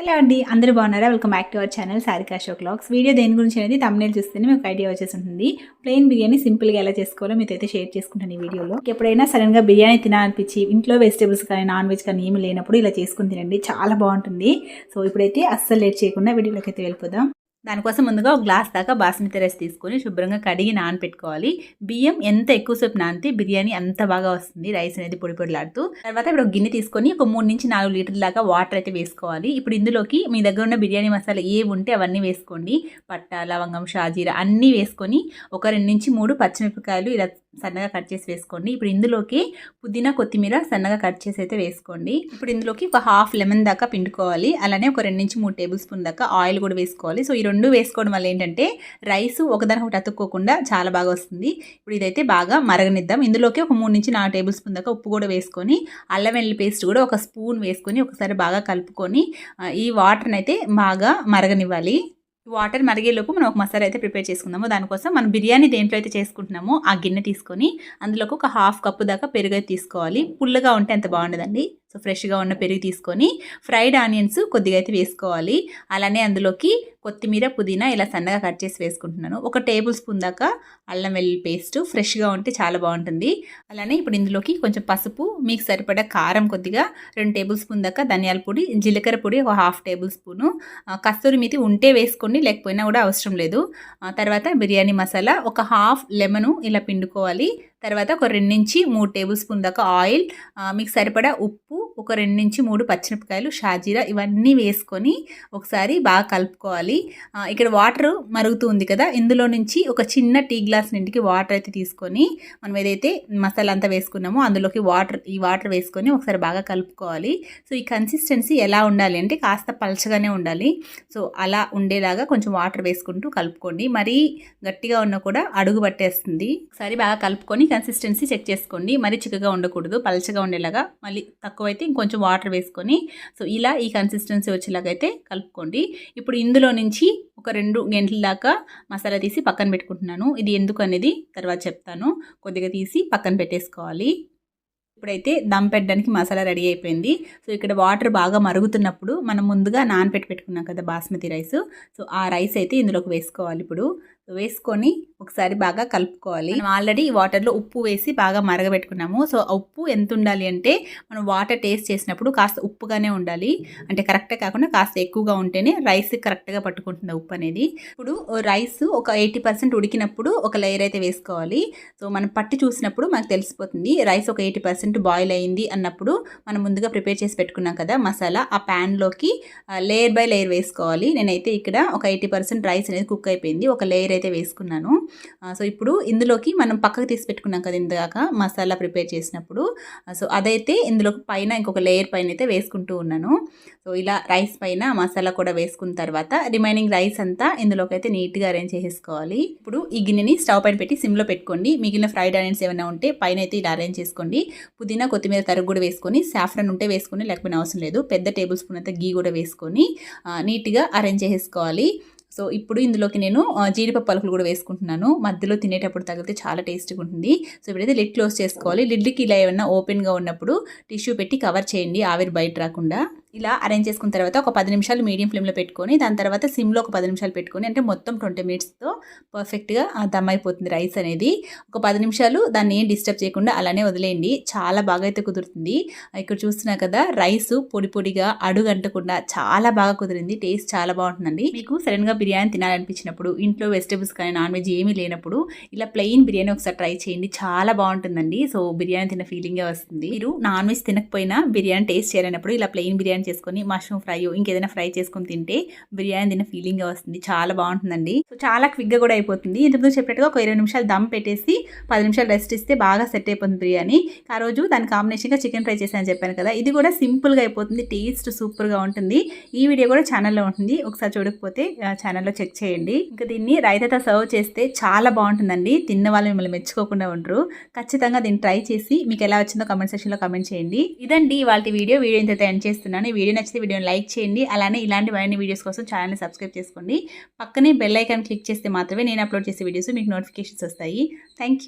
Hello అండి అందరూ బాగున్నారా? Welcome back to our channel Sarika show clocks video దేని గురించి అనేది తమ్నేల్ చూస్తేనే మీకు ఐడియా వచ్చేసి ఉంటుంది ప్లెయిన్ బిర్యానీ సింపుల్గా ఎలా చేసుకోవాలో మీతో అయితే షేర్ చేసుకుంటాను ఈ వీడియోలో. ఎప్పుడైనా సడన్గా బిర్యానీ తినాలనిపించి ఇంట్లో వెజిటేబుల్స్ కానీ నాన్ వెజ్ కానీ ఏమి లేనప్పుడు ఇలా చేసుకుని తినండి. చాలా బాగుంటుంది. సో ఇప్పుడైతే అస్సలు లేట్ చేయకుండా వీడియోలోకి అయితే వెళ్ళిపోదాం. దానికోసం ముందుగా ఒక గ్లాస్ దాకా బాస్మతి రైస్ తీసుకొని శుభ్రంగా కడిగి నానపెట్టుకోవాలి. బియ్యం ఎంత ఎక్కువసేపు నానితే బిర్యానీ అంత బాగా వస్తుంది రైస్ అనేది పొడి పొడిలాడుతూ. తర్వాత ఇప్పుడు ఒక గిన్నె తీసుకొని ఒక మూడు నుంచి నాలుగు లీటర్ల దాకా వాటర్ అయితే వేసుకోవాలి. ఇప్పుడు ఇందులోకి మీ దగ్గర ఉన్న బిర్యానీ మసాలా ఏవి ఉంటే అవన్నీ వేసుకోండి. పట్ట లవంగం షాజీరా అన్నీ వేసుకొని ఒక రెండు నుంచి మూడు పచ్చిమిరపకాయలు ఇలా సన్నగా కట్ చేసి వేసుకోండి. ఇప్పుడు ఇందులోకి పుదీనా కొత్తిమీర సన్నగా కట్ చేసి అయితే వేసుకోండి. ఇప్పుడు ఇందులోకి ఒక హాఫ్ లెమన్ దాకా పిండుకోవాలి. అలానే ఒక రెండు నుంచి మూడు టేబుల్ స్పూన్ దాకా ఆయిల్ కూడా వేసుకోవాలి. సో ఈ రెండు వేసుకోవడం వల్ల ఏంటంటే రైస్ ఒకదాని ఒకటి అతుక్కోకుండా చాలా బాగా వస్తుంది. ఇప్పుడు ఇదైతే బాగా మరగనిద్దాం. ఇందులోకి ఒక మూడు నుంచి నాలుగు టేబుల్ స్పూన్ దాకా ఉప్పు కూడా వేసుకొని అల్లం వెల్లి పేస్ట్ కూడా ఒక స్పూన్ వేసుకొని ఒకసారి బాగా కలుపుకొని ఈ వాటర్ని అయితే బాగా మరగనివ్వాలి. వాటర్ మరిగేలోపు మనం ఒక మసాలా అయితే ప్రిపేర్ చేసుకుందాము. దానికోసం మనం బిర్యానీ దేంట్లో అయితే చేసుకుంటున్నామో ఆ గిన్నె తీసుకొని అందులోకి ఒక హాఫ్ కప్పు దాకా పెరుగు అయితే తీసుకోవాలి. పుల్లగా ఉంటే అంత బాగుండదండి. సో ఫ్రెష్గా ఉన్న పెరుగు తీసుకొని ఫ్రైడ్ ఆనియన్స్ కొద్దిగా అయితే వేసుకోవాలి. అలానే అందులోకి కొత్తిమీర పుదీనా ఇలా సన్నగా కట్ చేసి వేసుకుంటున్నాను. ఒక టేబుల్ స్పూన్ దాకా అల్లం వెల్లుల్లి పేస్ట్ ఫ్రెష్గా ఉంటే చాలా బాగుంటుంది. అలానే ఇప్పుడు ఇందులోకి కొంచెం పసుపు మీకు సరిపడా కారం కొద్దిగా రెండు టేబుల్ స్పూన్ దాకా ధనియాల పొడి జీలకర్ర పొడి ఒక half tablespoon. Kasuri methi ఉంటే వేసుకోండి లేకపోయినా కూడా అవసరం లేదు. తర్వాత బిర్యానీ మసాలా ఒక హాఫ్ లెమను ఇలా పిండుకోవాలి. తర్వాత ఒక రెండు నుంచి మూడు టేబుల్ స్పూన్ దాకా ఆయిల్ మీకు సరిపడా ఉప్పు ఒక రెండు నుంచి మూడు పచ్చిమిరపకాయలు షాజీరా ఇవన్నీ వేసుకొని ఒకసారి బాగా కలుపుకోవాలి. ఇక్కడ వాటర్ మరుగుతుంది కదా ఇందులో నుంచి ఒక చిన్న టీ గ్లాస్ నింటికి వాటర్ అయితే తీసుకొని మనం ఏదైతే మసాలా అంతా వేసుకున్నామో అందులోకి వాటర్ ఈ వాటర్ వేసుకొని ఒకసారి బాగా కలుపుకోవాలి. సో ఈ కన్సిస్టెన్సీ ఎలా ఉండాలి అంటే కాస్త పలచగానే ఉండాలి. సో అలా ఉండేలాగా కొంచెం వాటర్ వేసుకుంటూ కలుపుకోండి. మరీ గట్టిగా ఉన్నా కూడా అడుగు పట్టేస్తుంది. ఒకసారి బాగా కలుపుకొని కన్సిస్టెన్సీ చెక్ చేసుకోండి. మరీ చిక్కగా ఉండకూడదు పలచగా ఉండేలాగా. మళ్ళీ తక్కువైతే ఇంకొంచెం వాటర్ వేసుకొని సో ఇలా ఈ కన్సిస్టెన్సీ వచ్చేలాగైతే కలుపుకోండి. ఇప్పుడు ఇందులో నుంచి ఒక రెండు గంటల దాకా మసాలా తీసి పక్కన పెట్టుకుంటున్నాను. ఇది ఎందుకు అనేది తర్వాత చెప్తాను. కొద్దిగా తీసి పక్కన పెట్టేసుకోవాలి. ఇప్పుడైతే దమ్ పెట్టడానికి మసాలా రెడీ అయిపోయింది. సో ఇక్కడ వాటర్ బాగా మరుగుతున్నప్పుడు మనం ముందుగా నానపెట్టి పెట్టుకున్నాం కదా బాస్మతి రైస్. సో ఆ రైస్ అయితే ఇందులోకి వేసుకోవాలి ఇప్పుడు. వేసుకొని ఒకసారి బాగా కలుపుకోవాలి. మనం ఆల్రెడీ వాటర్లో ఉప్పు వేసి బాగా మరగబెట్టుకున్నాము. సో ఉప్పు ఎంత ఉండాలి అంటే మనం వాటర్ టేస్ట్ చేసినప్పుడు కాస్త ఉప్పుగానే ఉండాలి. అంటే కరెక్ట్గా కాకుండా కాస్త ఎక్కువగా ఉంటేనే రైస్ కరెక్ట్గా పట్టుకుంటుంది ఉప్పు అనేది. ఇప్పుడు రైస్ ఒక ఎయిటీ పర్సెంట్ ఉడికినప్పుడు ఒక లేయర్ అయితే వేసుకోవాలి. సో మనం పట్టి చూసినప్పుడు మనకు తెలిసిపోతుంది. రైస్ ఒక ఎయిటీ పర్సెంట్ బాయిల్ అయింది అన్నప్పుడు మనం ముందుగా ప్రిపేర్ చేసి పెట్టుకున్నాం కదా మసాలా. ఆ ప్యాన్లోకి లేయర్ బై లేయర్ వేసుకోవాలి. నేనైతే ఇక్కడ ఒక ఎయిటీ పర్సెంట్ రైస్ అనేది కుక్ అయిపోయింది. ఒక లేయర్ అయితే వేసుకున్నాను. సో ఇప్పుడు ఇందులోకి మనం పక్కకు తీసి పెట్టుకున్నాం కదా ఇందాక మసాలా ప్రిపేర్ చేసినప్పుడు. సో అదైతే ఇందులో పైన ఇంకొక లేయర్ పైన అయితే వేసుకుంటూ ఉన్నాను. సో ఇలా రైస్ పైన మసాలా కూడా వేసుకున్న తర్వాత రిమైనింగ్ రైస్ అంతా ఇందులోకి అయితే నీట్గా అరేంజ్ చేసేసుకోవాలి. ఇప్పుడు ఈ గిన్నెని స్టవ్ పైన పెట్టి సిమ్లో పెట్టుకోండి. మిగిలిన ఫ్రైడ్ ఆనియన్స్ ఏమైనా ఉంటే పైన అయితే ఇలా అరేంజ్ చేసుకోండి. పుదీనా కొత్తిమీర తరుగు కూడా వేసుకొని సాఫ్రన్ ఉంటే వేసుకొని లేకపోయినా అవసరం లేదు. పెద్ద టేబుల్ స్పూన్ అయితే గీ కూడా వేసుకొని నీట్గా అరేంజ్ చేసేసుకోవాలి. సో ఇప్పుడు ఇందులోకి నేను జీడిపప్పు పలుకులు కూడా వేసుకుంటున్నాను. మధ్యలో తినేటప్పుడు తగిలితే చాలా టేస్ట్గా ఉంటుంది. సో ఇప్పుడైతే లిడ్ క్లోజ్ చేసుకోవాలి. లిడ్కి ఇలా ఏమన్నా ఓపెన్గా ఉన్నప్పుడు టిష్యూ పెట్టి కవర్ చేయండి. ఆవిరి బయట రాకుండా. ఇలా అరేంజ్ చేసుకున్న తర్వాత ఒక పది నిమిషాలు మీడియం ఫ్లేమ్లో పెట్టుకొని దాని తర్వాత సిమ్లో ఒక పది నిమిషాలు పెట్టుకొని అంటే మొత్తం ట్వంటీ మినిట్స్తో పర్ఫెక్ట్గా దమ్ అయిపోతుంది రైస్ అనేది. ఒక పది నిమిషాలు దాన్ని ఏం డిస్టర్బ్ చేయకుండా అలానే వదిలేయండి. చాలా బాగా అయితే కుదురుతుంది. ఇక్కడ చూస్తున్నా కదా రైస్ పొడి పొడిగా అడుగంటకుండా చాలా బాగా కుదిరింది. టేస్ట్ చాలా బాగుంటుందండి. మీకు సడన్గా బిర్యానీ తినాలనిపించినప్పుడు ఇంట్లో వెజిటేబుల్స్ కానీ నాన్ వెజ్ ఏమీ లేనప్పుడు ఇలా ప్లెయిన్ బిర్యానీ ఒకసారి ట్రై చేయండి. చాలా బాగుంటుందండి. సో బిర్యానీ తిన్న ఫీలింగే వస్తుంది. మీరు నాన్ వెజ్ తినకపోయినా బిర్యానీ టేస్ట్ చేయాలన్నప్పుడు ఇలా ప్లెయిన్ బిర్యానీ బిర్యానీ చేసుకొని మష్రూమ్ ఫ్రై ఇంకేదైనా ఫ్రై చేసుకొని తింటే బిర్యానీ తిన్న ఫీలింగ్ వస్తుంది. చాలా బాగుంటుందండి. సో చాలా క్విక్గా కూడా అయిపోతుంది. ఇంతకుముందు చెప్పినట్టుగా ఒక ఇరవై నిమిషాలు దమ్ పెట్టేసి పది నిమిషాలు రెస్ట్ ఇస్తే బాగా సెట్ అయిపోతుంది బిర్యానీ. ఆ రోజు దాని కాంబినేషన్గా చికెన్ ఫ్రై చేశాను చెప్పాను కదా ఇది కూడా సింపుల్గా అయిపోతుంది టేస్ట్ సూపర్గా ఉంటుంది. ఈ వీడియో కూడా ఛానల్లో ఉంటుంది. ఒకసారి చూడకపోతే ఛానల్లో చెక్ చేయండి. ఇంకా దీన్ని రైతాతో సర్వ్ చేస్తే చాలా బాగుంటుందండి. తిన్న వాళ్ళు మిమ్మల్ని మెచ్చుకోకుండా ఉండరు. ఖచ్చితంగా దీన్ని ట్రై చేసి మీకు ఎలా వచ్చిందో కమెంట్ సెక్షన్లో కమెంట్ చేయండి. ఇదండి వాళ్ళ వీడియో. వీడియో ఇంత ఎండ్ చేస్తున్నాను. ఈ వీడియో నచ్చితే వీడియోని లైక్ చేయండి. అలానే ఇలాంటి మరిన్ని వీడియోస్ కోసం ఛానల్ని సబ్స్క్రైబ్ చేసుకోండి. పక్కనే బెల్ ఐకాన్ క్లిక్ చేస్తే మాత్రమే నేను అప్లోడ్ చేసే వీడియోస్ మీకు నోటిఫికేషన్స్ వస్తాయి. థ్యాంక్